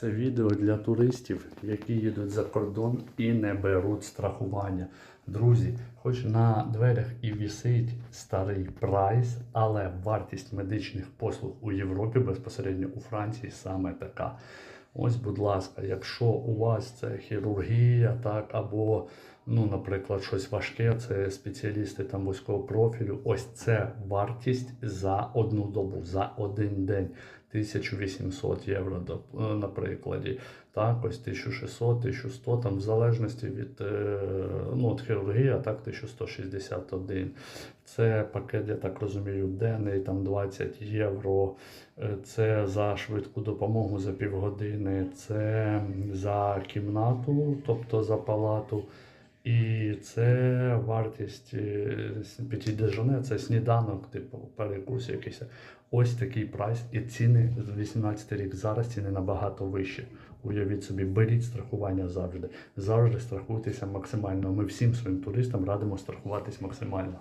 Це відео для туристів, які їдуть за кордон і не беруть страхування. Друзі, хоч на дверях і вісить старий прайс, але вартість медичних послуг у Європі безпосередньо у Франції саме така. Ось, будь ласка, якщо у вас це хірургія, так, або, ну, наприклад, щось важке, це спеціалісти там вузького профілю, ось це вартість за одну добу, за один день. 1800 євро, е, на прикладі. Так, ось 1600, 1100, там в залежності від, е, ну, от хірургії, а так 1161. Це пакет, я так розумію, денний, там 20 євро. Е, Це за швидку допомогу за півгодини, це за кімнату, тобто за палату. І це вартість п'яті дежоне, це сніданок, типу перекус якийсь. Ось такий прайс. І ціни з 18 рік. Зараз ціни набагато вищі. Уявіть собі, беріть страхування завжди. Завжди страхуйтеся максимально. Ми всім своїм туристам радимо страхуватись максимально.